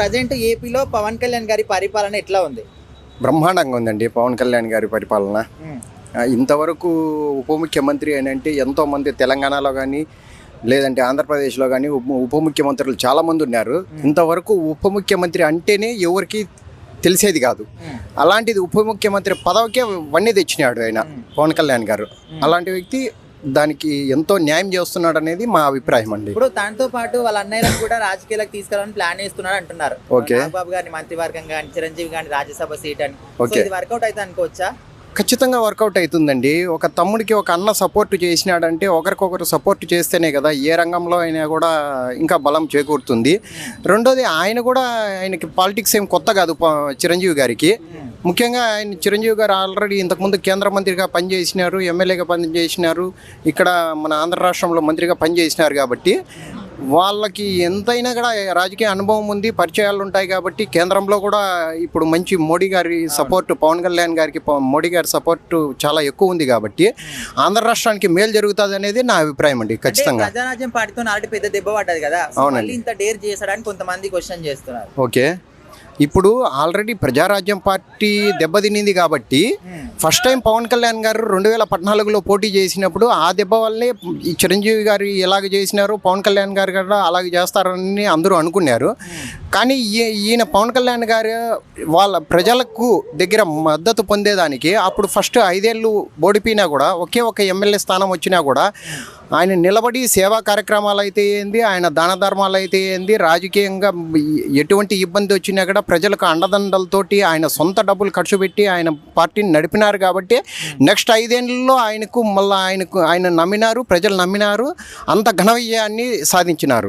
Present ఏపీలో పవన్ కళ్యాణ్ గారి పరిపాలన ఎట్లా ఉంది? బ్రహ్మాండంగా ఉందండి పవన్ కళ్యాణ్ గారి పరిపాలన. ఇంతవరకు ఉప ముఖ్యమంత్రి అని అంటే ఎంతోమంది తెలంగాణలో కానీ లేదంటే ఆంధ్రప్రదేశ్లో కానీ ఉప ఉప ముఖ్యమంత్రులు చాలామంది ఉన్నారు. ఇంతవరకు ఉప ముఖ్యమంత్రి అంటేనే ఎవరికి తెలిసేది కాదు. అలాంటిది ఉప ముఖ్యమంత్రి పదవికే వన్నీ తెచ్చినాడు ఆయన పవన్ కళ్యాణ్ గారు. అలాంటి వ్యక్తి దానికి ఎంతో న్యాయం చేస్తున్నాడు అనేది మా అభిప్రాయం అండి. ఇప్పుడు దాంతో పాటు వాళ్ళ అన్నయ్యలను కూడా రాజకీయాలకు తీసుకెళ్ళాలని ప్లాన్ చేస్తున్నాడు అంటున్నారు. ఓకే. నాగబాబు గారిని మంత్రివర్గం కానీ చిరంజీవి గారిని రాజ్యసభ సీట్ అని. ఓకే. ఇది వర్కౌట్ అయితే అనుకోవచ్చా? ఖచ్చితంగా వర్కౌట్ అవుతుందండి. ఒక తమ్ముడికి ఒక అన్న సపోర్ట్ చేసినాడంటే ఒకరికొకరు సపోర్ట్ చేస్తేనే కదా ఏ రంగంలో అయినా కూడా ఇంకా బలం చేకూరుతుంది. రెండోది ఆయన కూడా ఆయనకి పాలిటిక్స్ ఏం కొత్త కాదు చిరంజీవి గారికి. ముఖ్యంగా ఆయన చిరంజీవి గారు ఆల్రెడీ ఇంతకుముందు కేంద్ర మంత్రిగా పనిచేసినారు ఎమ్మెల్యేగా పనిచేసినారు ఇక్కడ మన ఆంధ్ర రాష్ట్రంలో మంత్రిగా పనిచేసినారు కాబట్టి వాళ్ళకి ఎంతైనా కూడా రాజకీయ అనుభవం ఉంది పరిచయాలు ఉంటాయి కాబట్టి కేంద్రంలో కూడా ఇప్పుడు మంచి మోడీ గారి సపోర్ట్ పవన్ కళ్యాణ్ గారికి మోడీ గారి సపోర్ట్ చాలా ఎక్కువ ఉంది కాబట్టి ఆంధ్ర రాష్ట్రానికి మేలు జరుగుతుంది అనేది నా అభిప్రాయం అండి ఖచ్చితంగా. ప్రజారాజ్యం పార్టీతో ఆల్రెడీ పెద్ద దెబ్బ పడ్డది కదా. అవునండి. ఇంత డేర్ చేశాడని కొంతమంది క్వశ్చన్ చేస్తున్నారు. ఓకే. ఇప్పుడు ఆల్రెడీ ప్రజారాజ్యం పార్టీ దెబ్బతినింది కాబట్టి ఫస్ట్ టైం పవన్ కళ్యాణ్ గారు రెండు వేల పద్నాలుగులో పోటీ చేసినప్పుడు ఆ దెబ్బ వల్లే ఈ చిరంజీవి గారు ఎలాగ చేసినారు పవన్ కళ్యాణ్ గారు కూడా అలాగే చేస్తారని అందరూ అనుకున్నారు. కానీ ఈ- ఈయన పవన్ కళ్యాణ్ గారు వాళ్ళ ప్రజలకు దగ్గర మద్దతు పొందేదానికి అప్పుడు ఫస్ట్ ఐదేళ్ళు ఓడిపోయినా కూడా ఒకే ఒక ఎమ్మెల్యే స్థానం వచ్చినా కూడా ఆయన నిలబడి సేవా కార్యక్రమాలు అయితే ఏంది ఆయన దాన ధర్మాలు అయితే ఏంది రాజకీయంగా ఎటువంటి ఇబ్బంది వచ్చినా కూడా ప్రజలకు అండదండలతోటి ఆయన సొంత డబ్బులు ఖర్చు పెట్టి ఆయన పార్టీని నడిపినారు కాబట్టి నెక్స్ట్ ఐదేళ్ళలో ఆయనకు మళ్ళీ ఆయనకు ఆయన నమ్మినారు ప్రజలు నమ్మినారు అంత ఘన విజయాన్ని సాధించినారు.